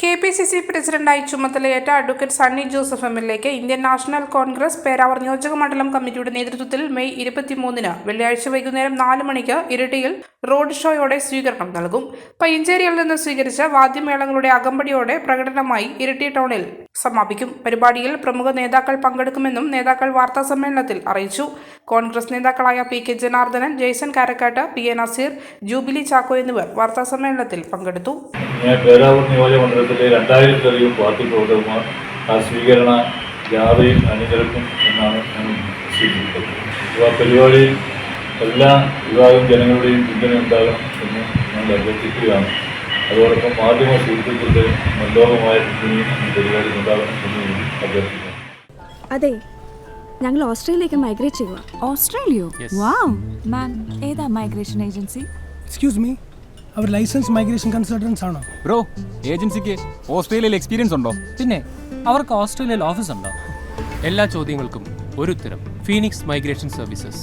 K P C C പ്രസിഡന്റായി ചുമതലയേറ്റ advocate Sunny Joseph M L എക്ക് ഇന്ത്യൻ നാഷണൽ കോൺഗ്രസ് പേരാവർ നിയോജക മണ്ഡലം കമ്മിറ്റിയുടെ നേതൃത്വത്തിൽ മെയ് ഇരുപത്തിമൂന്നിന് വെള്ളിയാഴ്ച വൈകുന്നേരം നാല് മണിക്ക് ഇരട്ടിയിൽ റോഡ് ഷോയോടെ സ്വീകരണം നൽകും. പയ്യഞ്ചേരിയിൽ നിന്ന് സ്വീകരിച്ച വാദ്യമേളങ്ങളുടെ അകമ്പടിയോടെ പ്രകടനമായി ഇരട്ടി ടൗണിൽ സമാപിക്കും. പരിപാടിയിൽ പ്രമുഖ നേതാക്കൾ പങ്കെടുക്കുമെന്നും നേതാക്കൾ വാർത്താ സമ്മേളനത്തിൽ അറിയിച്ചു. കോൺഗ്രസ് നേതാക്കളായ P K Janardhanan Jaison Karakkat P A Naseer Jubilee Chacko എന്നിവർ വാർത്താ സമ്മേളനത്തിൽ പങ്കെടുത്തു. ആ ഞാൻ പരിപാടിയിൽ എല്ലാ വിഭാഗം ജനങ്ങളുടെയും പിന്തുണ ഉണ്ടാകണം എന്ന് ഞങ്ങൾ അഭ്യർത്ഥിക്കുകയാണ്. അതോടൊപ്പം മാധ്യമ സുഹൃത്തുക്കളുടെ മനോഹരമായ പിന്തുണയും ഈ പരിപാടിയിൽ ഉണ്ടാകണം അഭ്യർത്ഥിക്കുന്നു. അതെ ഞങ്ങൾ ഓസ്ട്രേലിയയിലേക്ക് മൈഗ്രേറ്റ് ചെയ്യുക ഓസ്ട്രേലിയോ? വാവ് മാം ഏതാ മൈഗ്രേഷൻ ഏജൻസി എക്സ്ക്യൂസ് മീ അവർ ലൈസൻസ് മൈഗ്രേഷൻ കൺസൾട്ടൻസ് ആണോ? ബ്രോ ഏജൻസിക്ക് ഓസ്ട്രേലിയയിൽ എക്സ്പീരിയൻസ് ഉണ്ടോ? പിന്നെ അവർക്ക് ഓസ്ട്രേലിയയിൽ ഓഫീസ് ഉണ്ടോ? എല്ലാ ചോദ്യങ്ങൾക്കും ഒരു ഉത്തരം Phoenix migration services